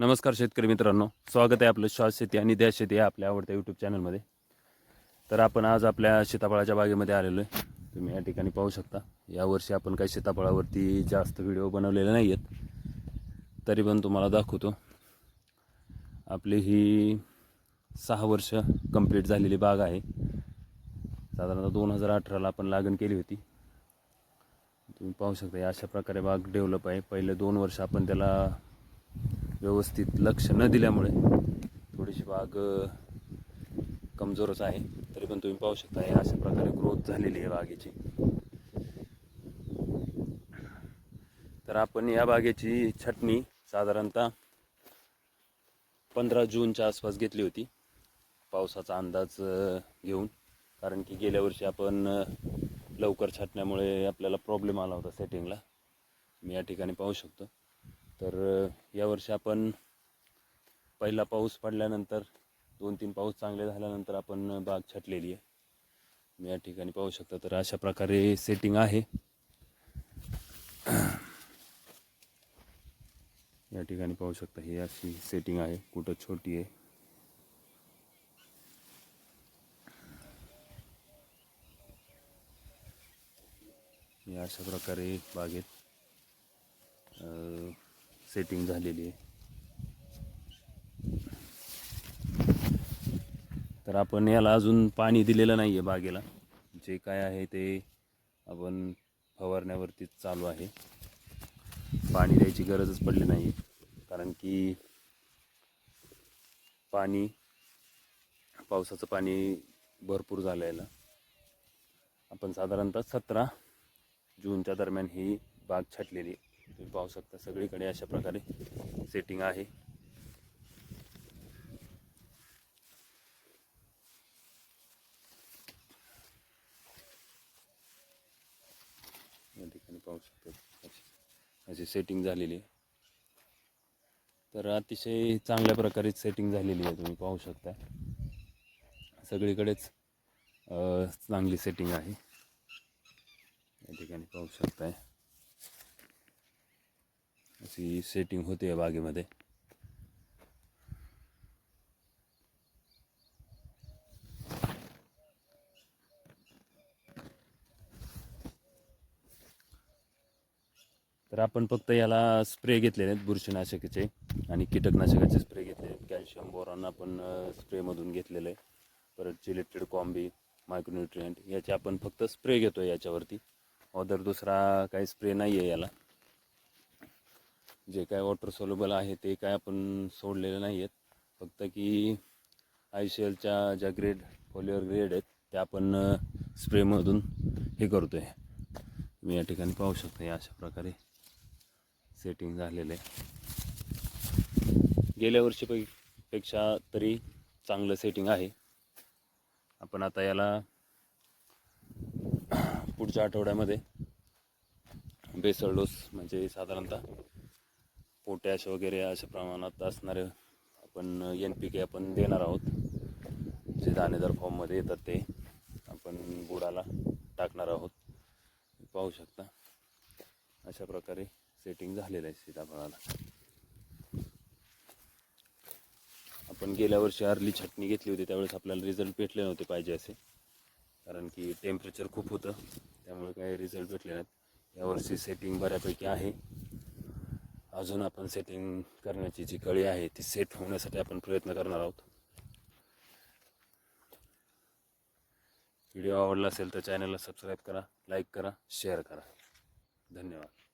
नमस्कार शेतकरी मित्रांनो. स्वागत आहे आपलं श्वास शेती आणि द्या शेती या आपल्या आवडत्या यूट्यूब चॅनलमध्ये तर आपण आज आपल्या सीताफळाच्या बागेमध्ये आलेलो आहे. तुम्ही या ठिकाणी पाहू शकता. यावर्षी आपण काही सीताफळावरती जास्त व्हिडिओ बनवलेले नाही आहेत तरी पण तुम्हाला दाखवतो. आपली ही सहा वर्ष कंप्लीट झालेली बाग आहे. साधारणतः दोन हजार अठराला आपण लागण केली होती. तुम्ही पाहू शकता या अशा प्रकारे बाग डेव्हलप आहे. पहिले दोन वर्ष आपण त्याला व्यवस्थित लक्ष न दिल्यामुळे थोडीशी बाग कमजोरच आहे. तरी पण तुम्ही पाहू शकता हे अशा प्रकारे ग्रोथ झालेली आहे बागेची. तर आपण या बागेची छटणी साधारणतः पंधरा जूनच्या आसपास घेतली होती. पावसाचा अंदाज घेऊन. कारण की गेल्या वर्षी आपण लवकर छाटण्यामुळे आपल्याला प्रॉब्लेम आला होता सेटिंगला मी या ठिकाणी पाहू शकतो. तर यावर्षी आपण पहिला पाऊस पडल्यानंतर दोन तीन पाऊस चांगले झाल्यानंतर आपण बाग छाटलेली आहे. मी या ठिकाणी पाहू शकता. तर अशा प्रकारे सेटिंग आहे. या ठिकाणी पाहू शकता ही अशी सेटिंग आहे. कुठं छोटी आहे. अशा प्रकारे बागेत सेटिंग झालेली आहे. तर आपण याला अजून पाणी दिलेलं नाही आहे बागेला. जे काय आहे ते आपण फवारण्यावरतीच चालू आहे. पाणी द्यायची गरजच पडली नाही कारण की पाणी पावसाचं पाणी भरपूर झालं याला आपण साधारणतः सतरा जूनच्या दरम्यान ही बाग छाटलेली आहे. तुम्ही पाहू शकता सगळीकडे अशा प्रकारे सेटिंग आहे. या ठिकाणी पाहू शकता अशी सेटिंग झालेली आहे. तर अतिशय चांगल्या प्रकारे सेटिंग झालेली आहे तुम्ही पाहू शकता. सगळीकडेच चांगली सेटिंग आहे. या ठिकाणी पाहू शकताय. अशी सेटिंग होते या बागेमध्ये. तर आपण फक्त याला स्प्रे घेतलेले आहेत बुरशीनाशकाचे आणि कीटकनाशकाचे स्प्रे घेतले आहेत. कॅल्शियम बोरॉन आपण स्प्रेमधून घेतलेलं. आहे परत चिलेटेड कॉम्बी मायक्रोन्युट्रियंट याचे आपण फक्त स्प्रे घेतो याच्यावरती. अदर दुसरा काही स्प्रे नाही आहे याला. जे काय वॉटर सोल्युबल आहे ते काय आपण सोडलेले नाही आहेत फक्त की आय सी एलच्या ज्या ग्रेड फोलिओर ग्रेड आहेत त्या आपण स्प्रेमधून हे करतो आहे मी या ठिकाणी पाहू शकतो या अशा प्रकारे सेटिंग झालेलं आहे. गेल्या वर्षी पै पेक्षा तरी चांगलं सेटिंग आहे. आपण आता याला पुढच्या आठवड्यामध्ये बेसळ डोस म्हणजे साधारणतः पोटॅश वगैरे अशा प्रमाणात असणारे आपण एन पी के आपण देणार आहोत. जे दाणेदार फॉर्ममध्ये येतात ते आपण बुडाला टाकणार आहोत. पाहू शकता. अशा प्रकारे सेटिंग झालेलं आहे सीताफळाला. आपण गेल्या वर्षी अर्ली छटणी घेतली होती त्यावेळेस आपल्याला रिझल्ट भेटले नव्हते पाहिजे असे. कारण की टेम्परेचर खूप होतं त्यामुळे काही रिझल्ट भेटले नाहीत. यावर्षी सेटिंग बऱ्यापैकी आहे. अजून आपण सेटिंग करण्याची जी कळी आहे ती सेट होण्यासाठी आपण प्रयत्न करणार आहोत. व्हिडिओ आवडला असेल तर चॅनलला सबस्क्राईब करा लाईक करा शेअर करा. धन्यवाद.